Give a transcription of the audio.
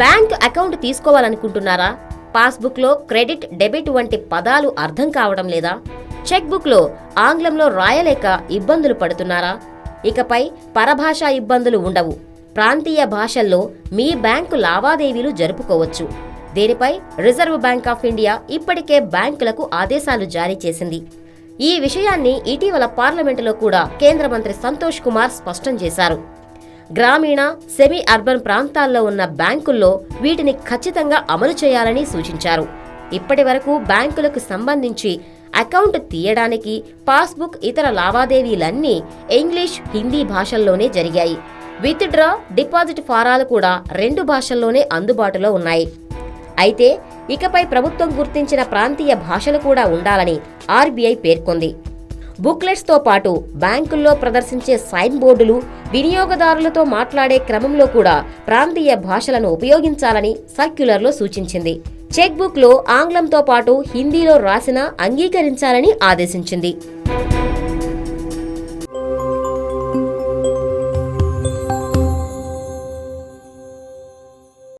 Bank account తీసుకోవాలనుకుంటున్నారా? పాస్బుక్లో credit debit వంటి పదాలు అర్థం కావడం లేదా? చెక్బుక్లో ఆంగ్లంలో రాయలేక ఇబ్బందులు పడుతున్నారా? ఇకపై పరభాషా ఇబ్బందులు ఉండవు. ప్రాంతీయ భాషల్లో మీ బ్యాంకు లావాదేవీలు జరుపుకోవచ్చు. దీనిపై రిజర్వ్ బ్యాంక్ ఆఫ్ ఇండియా ఇప్పటికే బ్యాంకులకు ఆదేశాలు జారీ చేసింది. ఈ విషయాన్ని ఇటీవల పార్లమెంటులో కూడా కేంద్ర మంత్రి సంతోష్ కుమార్ స్పష్టం చేశారు. గ్రామీణ సెమీ అర్బన్ ప్రాంతాల్లో ఉన్న బ్యాంకుల్లో వీటిని ఖచ్చితంగా అమలు చేయాలని సూచించారు. ఇప్పటి వరకు బ్యాంకులకు సంబంధించి అకౌంట్ తీయడానికి పాస్బుక్ ఇతర లావాదేవీలన్నీ ఇంగ్లీష్ హిందీ భాషల్లోనే జరిగాయి. విత్డ్రా డిపాజిట్ ఫారాలు కూడా రెండు భాషల్లోనే అందుబాటులో ఉన్నాయి. అయితే ఇకపై ప్రభుత్వం గుర్తించిన ప్రాంతీయ భాషలు కూడా ఉండాలని ఆర్బీఐ పేర్కొంది. బుక్లెట్స్తో పాటు బ్యాంకుల్లో ప్రదర్శించే సైన్ బోర్డులు వినియోగదారులతో మాట్లాడే క్రమంలో కూడా ప్రాంతీయ భాషలను ఉపయోగించాలని సర్క్యులర్లో సూచించింది. చెక్ బుక్లో ఆంగ్లంతో పాటు హిందీలో రాసినా అంగీకరించాలని ఆదేశించింది.